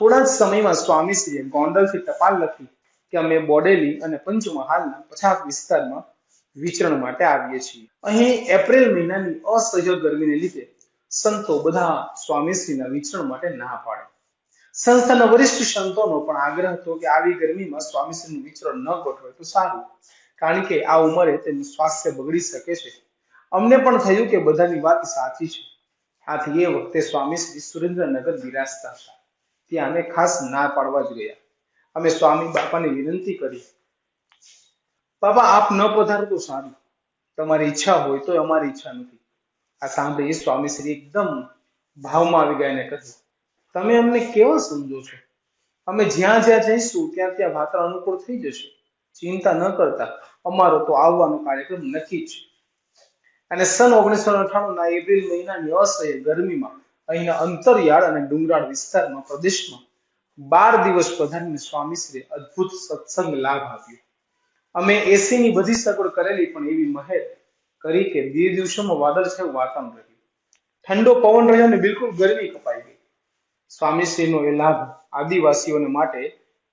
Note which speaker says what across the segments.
Speaker 1: થોડા જ સમયમાં સ્વામીશ્રીએ ગોંડલથી ટપાલ લખી કે અમે બોડેલી અને પંચમહાલના પછાત વિસ્તારમાં વિચરણ માટે આવીએ છીએ. અહીં એપ્રિલ મહિનાની અસહ્ય ગરમીને લીધે સંતો બધા સ્વામીશ્રીના વિચરણ માટે ના પાડે. સંસ્થાના વરિષ્ઠ સંતોનો પણ આગ્રહ હતો કે આવી ગરમીમાં સ્વામીશ્રીનું વિચરણ ન ગોઠવાય તો સારું, કારણ કે આ ઉંમરે તેમનું સ્વાસ્થ્ય બગડી શકે છે. અમને પણ થયું કે બધાની વાત સાચી છે. આથી એ વખતે સ્વામીશ્રી સુરેન્દ્રનગર બિરાજતા હતા. અમે ખાસ ના પાડવા જ ગયા. અમે સ્વામી બાપાને વિનંતી કરી. બાબા આપ ન પધારો તો સારું. તમારી ઈચ્છા હોય તો અમારી ઈચ્છા નથી. આ સાંભળી સ્વામીશ્રી એકદમ ભાવમાં આવી ગયા કહ્યું તમે અમને કેવા સમજો છો? અમે જ્યાં જ્યાં જઈશું, ત્યાં ત્યાં વાતાવરણ અનુકૂળ થઈ જશે. ચિંતા ન કરતા. અમારો તો આવવાનો કાર્યક્રમ નક્કી છે. અને સન ઓગણીસો અઠાણું ના એપ્રિલ મહિનાની અસહ્ય ગરમીમાં અહીંના અંતરિયાળ અને ડુંગરાળ વિસ્તારમાં, પ્રદેશમાં બાર દિવસ પ્રધાન સ્વામીશ્રીએ અદ્ભુત સત્સંગ લાભ આપ્યો. અમે એસીની બધી સગવડ કરેલી, પણ એવી મહેર કરી કે બે દિવસોમાં વાદળ વાતાવરણ રહ્યું. ઠંડો પવન રહ્યો અને બિલકુલ ગરમી કપાઈ ગઈ. સ્વામીશ્રીનો એ લાભ આદિવાસીઓને માટે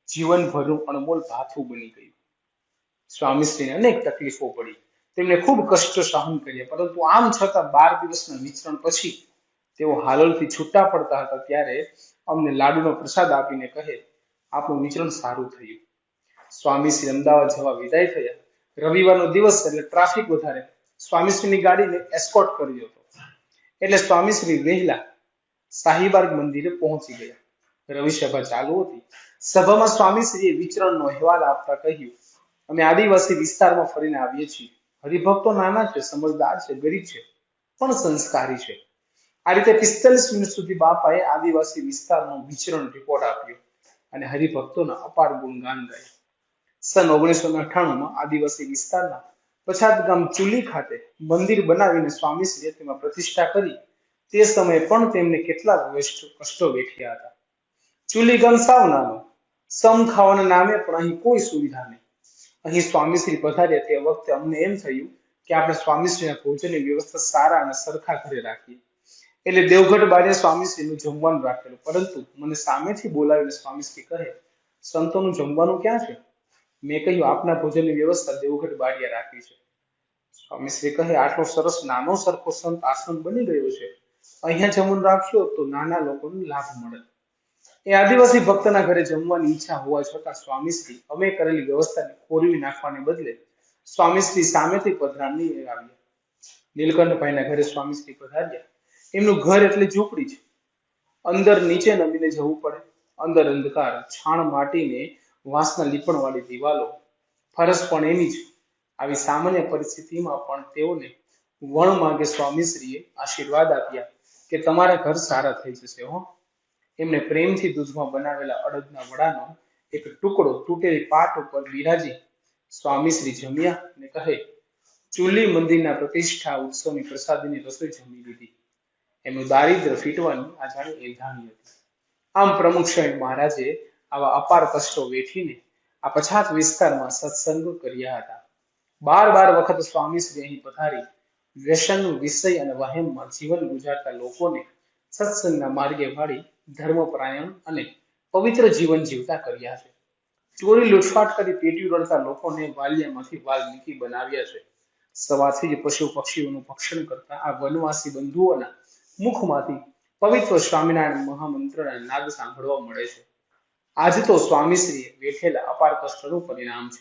Speaker 1: જીવનભરનું અણમોલ ભાથું બની ગયું. સ્વામીશ્રીને અનેક તકલીફો પડી. તેમણે ખૂબ કષ્ટ સહન કર્યા, પરંતુ આમ છતાં બાર દિવસના વિચરણ પછી તેઓ હાલોલથી છૂટા પડતા હતા ત્યારે અમને લાડુનો પ્રસાદ આપીને કહે આપણું વિચરણ સારું થયું. સ્વામીશ્રી અમદાવાદ જવા વિદાય થયા. રવિવારનો દિવસ એટલે ટ્રાફિક વધારે. સ્વામીશ્રીની ગાડીને એસ્કોટ કર્યો હતો. એટલે સ્વામીશ્રી વહેલા શાહીબાગ મંદિરે પહોંચી ગયા. રવિ સભા ચાલુ હતી. સભામાં સ્વામીશ્રીએ વિચરણનો અહેવાલ આપતા કહ્યું, અમે આદિવાસી વિસ્તારમાં ફરીને આવીએ છીએ. હરિભક્તો નાના છે, સમજદાર છે, ગરીબ છે, પણ સંસ્કારી છે. આ રીતે પિસ્તાલીસ મિનિટ સુધી બાપાએ આદિવાસી વિસ્તારનો વિચરણ રિપોર્ટ આપ્યો અને હરિભક્તોના અપાર ગુણગાન ગાય. સન ઓગણીસો અઠાણુંમાં આદિવાસી વિસ્તારના પછાત ગામ ચુલી ખાતે મંદિર બનાવીને સ્વામીશ્રીએ તેમાં પ્રતિષ્ઠા કરી. તે સમયે પણ તેમને કેટલાક કષ્ટો વેઠ્યા હતા. ચુલી ગામ સાવ નાનો. સમ ખાવાના નામે પણ અહીં કોઈ સુવિધા નહીં. અહીં સ્વામીશ્રી પધાર્યા તે વખતે અમને એમ થયું કે આપણે સ્વામીશ્રીના ભોજનની વ્યવસ્થા સારા અને સરખા ઘરે રાખીએ. એટલે દેવગઢ બારે સ્વામીશ્રીનું જમવાનું રાખેલું. પરંતુ મને સામેથી બોલાવીને સ્વામીશ્રી કહે, સંતોનું જમવાનું ક્યાં છે? મેં કહ્યું, આપના ભોજનની વ્યવસ્થા દેવગઢ બારીએ રાખી છે. સ્વામીશ્રી કહે, આટલો સરસ નાનો સરખો સંત આશ્રમ બની ગયો છે. અહીંયા જમવાનું રાખ્યો તો નાના લોકોને લાભ મળે. એ આદિવાસી ભક્તના ઘરે જમવાની ઈચ્છા હોવા છતાં સ્વામીશ્રી અમે કરેલી વ્યવસ્થાને ખોરવી નાખવાને બદલે સ્વામીશ્રી સામેથી પધરામણી આવ્યા નીલકંઠભાઈના ઘરે સ્વામીશ્રી પધાર્યા. એમનું ઘર એટલે ઝૂંપડી છે. અંદર નીચે નમીને જવું પડે, અંદર અંધકાર, છાણ માટીને વાંસના લીપણવાળી દિવાલો ફરજ પણ એની જ. આવી સામાન્ય પરિસ્થિતિમાં પણ તેઓને વણ માગે સ્વામીશ્રીએ આશીર્વાદ આપ્યા કે તમારા ઘર સારા થઈ જશે, હો. એમને પ્રેમથી દૂધમાં બનાવેલા અડદના વડાનો એક ટુકડો તૂટેલી પાટ ઉપર બિરાજી સ્વામીશ્રી જમ્યા અને કહે ચૂલી મંદિરના પ્રતિષ્ઠા ઉત્સવની પ્રસાદીની રસોઈ જમી લીધી. એમનું દારિદ્ર ફીટવાની આ જાણે એલધાણી હતી. આમ પ્રમુખ સ્વામી મહારાજે આવા અપાર કષ્ટો વેઠીને આ પછાત વિસ્તારમાં સત્સંગ કર્યા હતા. બાર બાર વખત સ્વામીશ્રી અહીં પધારી વ્યસન વિષય અને વહેમમાં જીવન ગુજારતા લોકોને સત્સંગના માર્ગે વાળી ધર્મપરાયણ અને પવિત્ર જીવન જીવતા કર્યા છે. ચોરી લૂંટફાટ કરી પેટી રડતા લોકોને વાલિયામાંથી વાલ્મીકી બનાવ્યા છે. સવારથી જ પશુ પક્ષીઓનું ભક્ષણ કરતા આ વનવાસી બંધુઓના મુખમાંથી પવિત્ર સ્વામિનારાયણ મહામંત્રના નાદ સાંભળવા મળે છે. આજ તો સ્વામીશ્રીએ વેઠેલા અપાર કષ્ટનું પરિણામ છે.